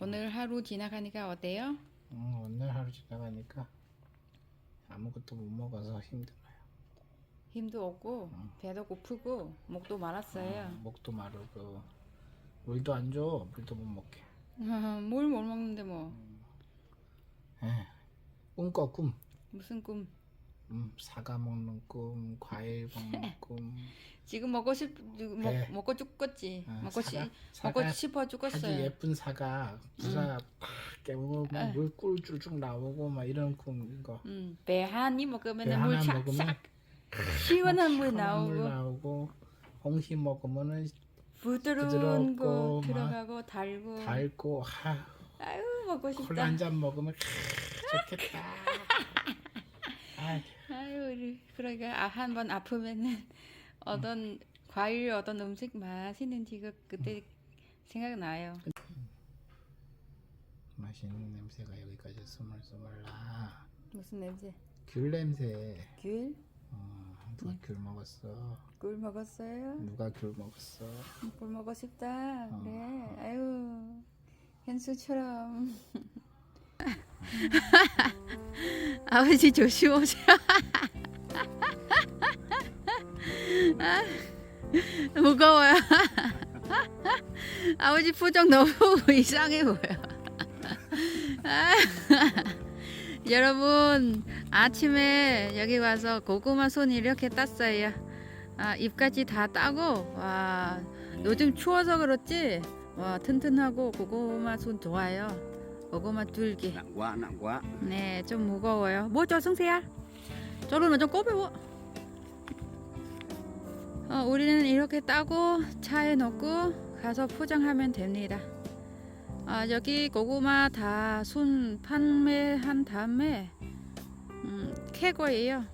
오늘 하루 지나가니까 어때요? 음, 오늘 하루 지나가니까 아무것도 못 먹어서 힘들어요. 힘도 없고 배도 고프고 목도 말았어요. 음, 목도 마르고 물도 안 줘. 물도 못 먹게. 뭘 못 먹는데 뭐 에, 꿈꿔 꿈. 무슨 꿈? 음, 사과 먹는 꿈, 과일 먹는 꿈. 지금 먹고 싶 먹, 네. 먹고 죽겠지. 아, 먹고 사과? 싶 사과 먹고 싶어 아주 죽겠어요. 예쁜 사과 부사 팍 깨우고 에. 막물 꿀쭉쭉 나오고 막 이런 거. 음, 배 한입 먹으면 배물 싹싹 시원한 물 시원한 물 나오고 나오고 홍시 먹으면은 부드러운 거막 들어가고 달고 달고 하 아유 먹고 콜라 싶다. 한잔 먹으면 좋겠다. 아, 아유 우리 그러니까 아, 한 번 아프면은 어떤 과일 어떤 음식 맛있는지 그 그때 생각나요. 맛있는 냄새가 여기까지 스물스물 나. 무슨 냄새? 귤 냄새. 귤? 어, 누가 귤 먹었어? 꿀 먹었어요? 누가 귤 먹었어? 꿀 먹고 싶다. 어. 그래. 아유 현수처럼. 아버지 조심하세요. 아, 무거워요. 아버지 표정 너무 이상해 보여. 아, 여러분 아침에 여기 와서 고구마 손 이렇게 땄어요. 아, 잎까지 다 따고 와 요즘 추워서 그렇지 와 튼튼하고 고구마 손 좋아요. 고구마 줄기. quá nặng quá 네, 좀 무거워요. 뭐죠, 승세야? 저러면 좀 꼬배워. 어, 우리는 이렇게 따고 차에 넣고 가서 포장하면 됩니다. 아, 여기 고구마 다 순 판매한 다음에 음, 캐 거예요.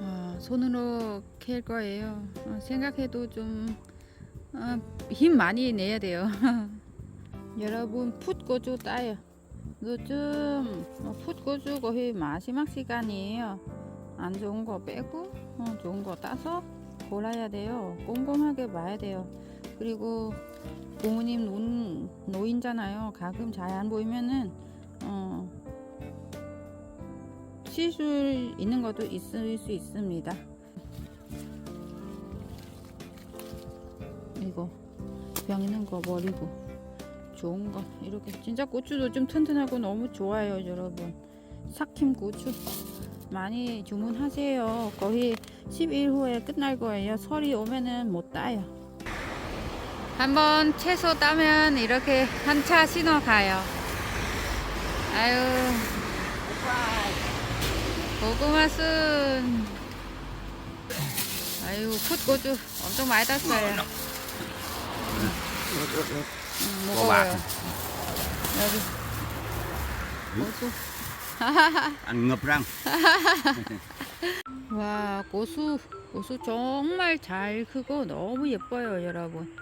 아, 손으로 캘 거예요. 어, 생각해도 좀 어, 힘 많이 내야 돼요. 여러분 풋고추 따요. 요즘 어, 풋고추 거의 마지막 시간이에요. 안 좋은 거 빼고 어, 좋은 거 따서 골라야 돼요. 꼼꼼하게 봐야 돼요. 그리고 부모님 노인, 노인잖아요. 가끔 잘 안 보이면은 어, 시술 있는 것도 있을 수 있습니다. 이거 병 있는 거 버리고 좋은 거 이렇게 진짜 고추도 좀 튼튼하고 너무 좋아요 여러분 삭힘 고추 많이 주문하세요. 거의 10일 후에 끝날 거예요. 설이 오면은 못 따요. 한번 채소 따면 이렇게 한 차 신어 가요. 아유. 고구마 순. 아유 풋고추 엄청 많이 땄어요. 음, 무거워요. 여기. 고수 ngập răng 와 고수 고수 정말 잘 크고 너무 예뻐요 여러분.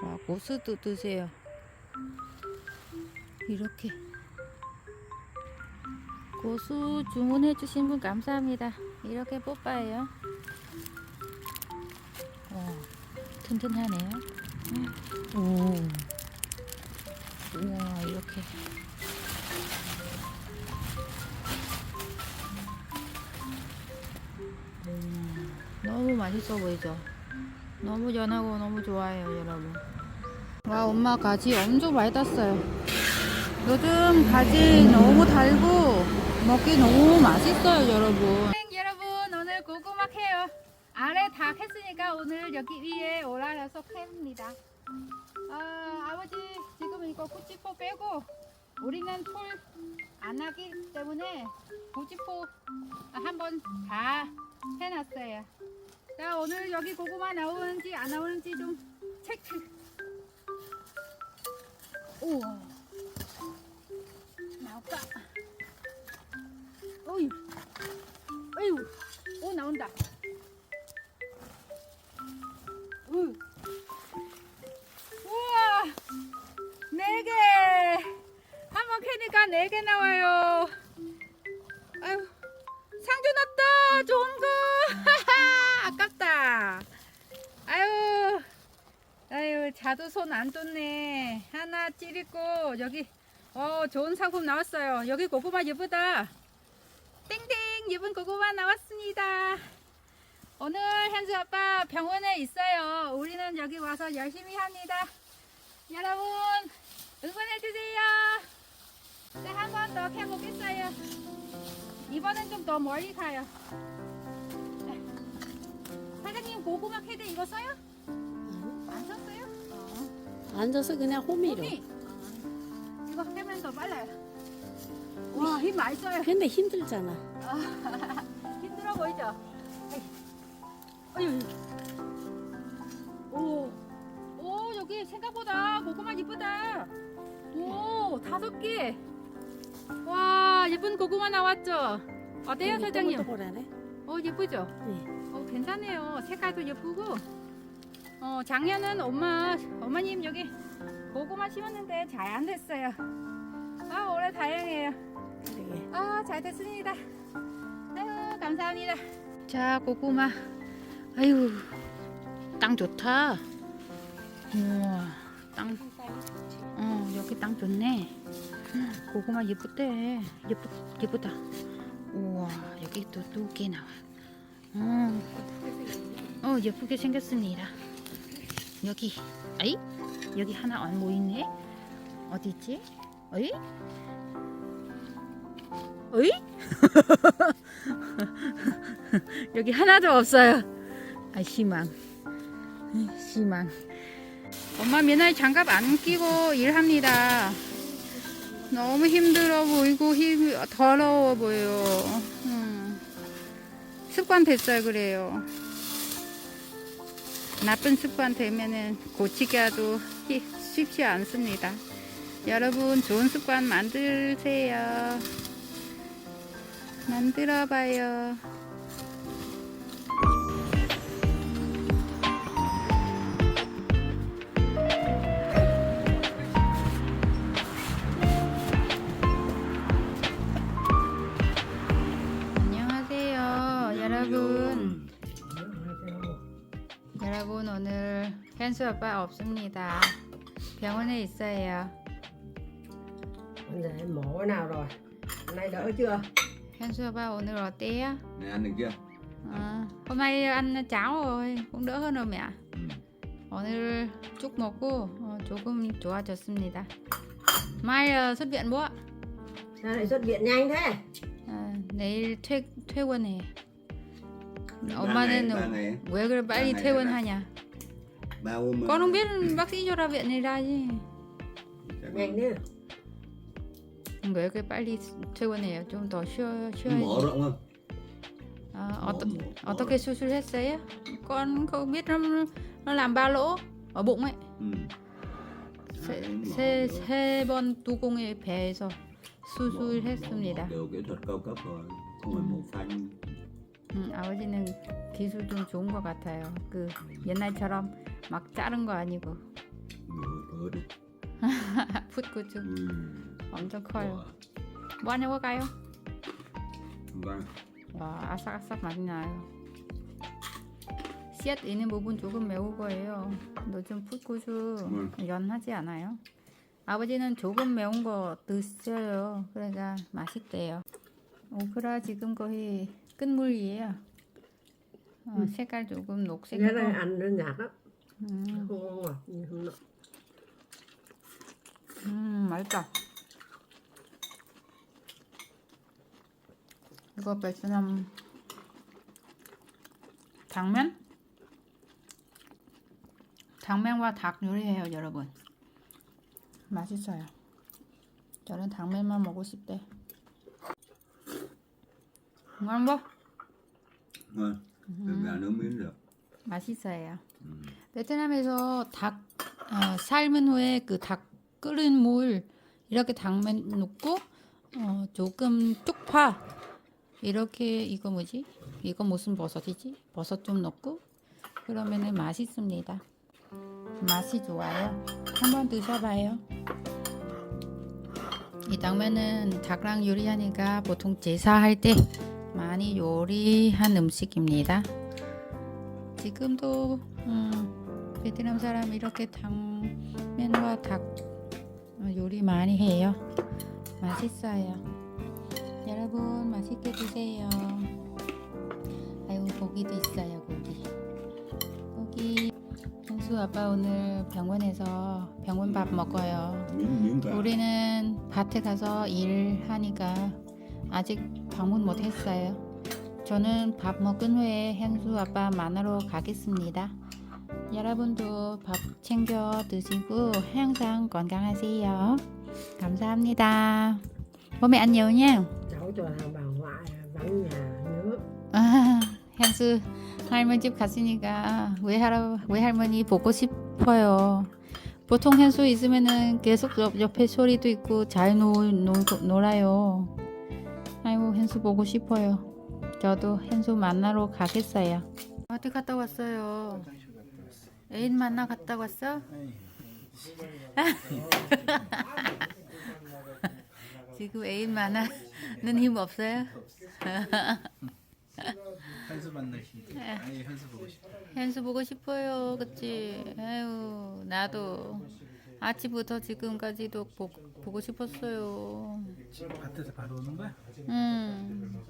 와 고수도 드세요. 이렇게. 고수 주문해 주신 분 감사합니다. 이렇게 뽑아요. 와 튼튼하네요. 오. 우와 이렇게 맛있어 보이죠? 너무 연하고 너무 좋아요, 여러분. 와, 엄마 가지 엄청 많이 땄어요. 요즘 가지 너무 달고 먹기 너무 맛있어요, 여러분. 여러분, 오늘 고구마 캐요. 아래 다 캤으니까 오늘 여기 위에 올라가서 캡니다. 아, 아버지 지금 이거 구찌포 빼고 우리는 풀 안 하기 때문에 구찌포 한번 다 해놨어요. 자 오늘 여기 고구마 나오는지 안 나오는지 좀 체크. 우와 나올까? 어이, 어이, 오 나온다. 우, 우와 네 개. 한 번 캐니까 네 개 나와요. 아유. 상주 났다 좋은 거 아유 아유 자두 손안 떴네 하나 찌릿고 여기 어 좋은 상품 나왔어요. 여기 고구마 예쁘다. 땡땡 예쁜 고구마 나왔습니다. 오늘 현수 아빠 병원에 있어요. 우리는 여기 와서 열심히 합니다. 여러분 응원해 주세요. 네, 한번 더 해보겠어요. 이번엔 좀 더 멀리 가요. 고구마 캐드 이거 써요? 안 썼어요? 어. 앉아서 그냥 호미로. 호미. 이거 하면 더 빨라요. 와, 힘 많이 써요. 근데 힘들잖아. 힘들어 보이죠? 아유. 오. 오, 여기 생각보다 고구마 이쁘다. 오, 다섯 개. 와, 예쁜 고구마 나왔죠? 어때요, 사장님? 동글동글하네. 어, 예쁘죠? 네. 어, 괜찮네요. 색깔도 예쁘고. 어, 작년은 엄마, 어머님 여기 고구마 심었는데 잘 안 됐어요. 아, 올해 다행이에요. 그러게. 아, 잘 됐습니다. 아유, 감사합니다. 자, 고구마. 아유, 땅 좋다. 우와, 땅. 어, 여기 땅 좋네. 고구마 예쁘대. 예쁘, 예쁘다. 여기 또 두 개 나와. 어, 어, 예쁘게 생겼습니다. 여기, 아이, 여기 하나 안 보이네. 어디 있지? 어이? 어이? 여기 하나도 없어요. 아, 희망. 희망. 엄마 맨날 장갑 안 끼고 일합니다. 너무 힘들어 보이고 힘 더러워 보여. 음. 습관 됐어요 그래요. 나쁜 습관 되면은 고치기도 히- 쉽지 않습니다. 여러분 좋은 습관 만드세요. 만들어 봐요. 여러분. 여러분 오늘 현수 아빠 없습니다. 병원에 있어요. Giờ em mổ nào rồi? Nay đỡ chưa? 현수 아빠 오늘 어때요? Này ăn được chưa? À, hôm nay ăn cháo rồi, cũng đỡ hơn rồi mẹ. Ừ. 오늘 쭉 먹고 어, 조금 좋아졌습니다. mai ờ, xuất viện bố ạ. Sao lại xuất viện nhanh thế? 아, 내일 퇴 퇴원해. 엄마는 ngày, ba ngày. 왜 그래 빨리 퇴원하냐? Con không biết bác sĩ cho ra viện này ra chứ. Chắc Nhanh thế. 왜 그렇게 빨리 퇴원해요? 좀더 쉬어 쉬어야지. 아, Mở- 어떠, 어떻게 수술했어요? con không biết nó nó làm ba lỗ ở bụng ấy. rộng. Ừ. 세, À, mở 세, được. 세번 뚜껑에 배에서 수술했습니다. Đều kỹ thuật cao cấp rồi, không phải mổ phanh. 음, 아버지는 기술 좀 좋은 것 같아요. 그 옛날처럼 막 자른 거 아니고 cỡ đi. 풋구쭉 Ừ. 엄청 커요. 뭐 하냐고 가요? Vâng. 와 아삭아삭 맛이 나요. 씨앗 있는 부분 조금 매울 거예요. 요즘 풋구쭉 연하지 않아요? 아버지는 조금 매운 거 드셔요. 그러니까 맛있대요. 오크라 지금 거의 끝물이에요. 어, 색깔 조금 녹색이고. nó nhạt lắm. 음, nọ. 음 맛있다. 이거 베트남 당면? 당면과 닭 요리해요, 여러분. 맛있어요. 저는 당면만 먹고 싶대. ngon gà nướng miếng được. 맛있어요. Ừ. 베트남에서 닭 어, 삶은 후에 그 닭 끓인 물 이렇게 당면 넣고 어, 조금 쪽파 이렇게 이거 뭐지? 이거 무슨 버섯이지? 버섯 좀 넣고 그러면은 맛있습니다. 맛이 좋아요. 한번 드셔봐요. 이 당면은 닭랑 요리하니까 보통 제사할 때 많이 요리한 음식입니다. 지금도 음, 베트남 사람 이렇게 당면과 닭 요리 많이 해요. 맛있어요. 여러분 맛있게 드세요. 아이고 고기도 있어요 고기. 고기. 현수 아빠 오늘 병원에서 병원 밥 먹어요. miếng miếng cả 우리는 밭에 가서 일하니까 아직 방문 못 했어요. 저는 밥 먹은 후에 현수 아빠 만나러 가겠습니다. 여러분도 밥 챙겨 드시고 항상 건강하세요. 감사합니다. vắng nhà nữa 아, 현수 할머니 집 갔으니까 외할아, 외할머니 보고 싶어요. 보통 현수 있으면은 계속 옆, 옆에 소리도 있고 잘 놀, 놀, 놀아요. 아이고 현수 보고 싶어요. 저도 현수 만나러 가겠어요. 어디 갔다 왔어요? 애인 만나 갔다 왔어? 지금 애인 만나는 힘 없어요? 현수 만나시니까. 아니 현수 보고 싶어. 현수 보고 싶어요. 그치? 아유, 나도 아침부터 지금까지도 보, 보고 싶었어요. 지금 밭에서 바로 오는 거야? 음,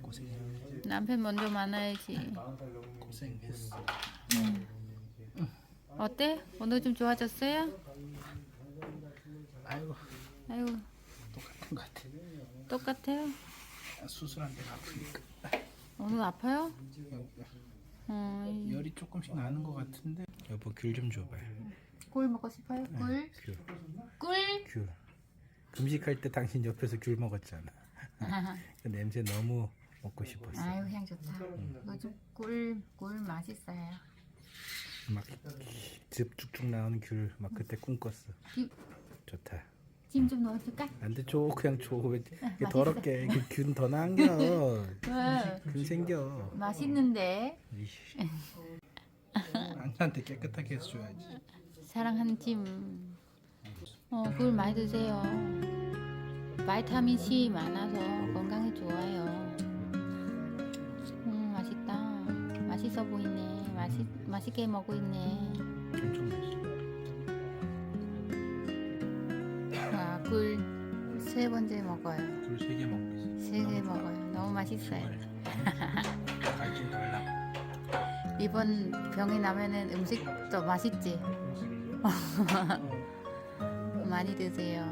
고생했네. 남편 먼저 만나야지. 고생했어. 어때? 오늘 좀 좋아졌어요? 아이고 아유, 똑같은 것 같아. 똑같아요? 수술한 데가 아프니까. 오늘 아파요? 여기가 음, 열이 조금씩 나는 것 같은데. 여보 귤 좀 줘봐요. 꿀 먹고 싶어요? 꿀? 귤. 꿀? 귤. 금식할 때 당신 옆에서 귤 먹었잖아. 그 냄새 너무 먹고 싶었어. 아유, 향 좋다. 요즘 꿀, 꿀 맛있어요. 막즙 쭉쭉 나오는 귤 막 그때 꿈꿨어. 이- 좋다. 짐좀 넣어줄까? 안돼 줘 그냥 줘. 왜 이렇게 맛있어. 더럽게 귤더 남겨. 왜? 균 생겨. 맛있는데? 안한테 깨끗하게 해서 줘야지. 사랑하는 팀. 어, 꿀 많이 드세요. 바이타민 C 많아서 건강에 좋아요. 음, 맛있다. 맛있어 보이네. 맛있, 맛있게 먹고 있네. 엄청 맛있어. 와, 꿀세 번째 먹어요. 귤세개 먹고 있어. 세개 먹어요. 너무 맛있어요. 갈증 달라. 이번 병이 나면은 음식도 맛있지? 많이 드세요.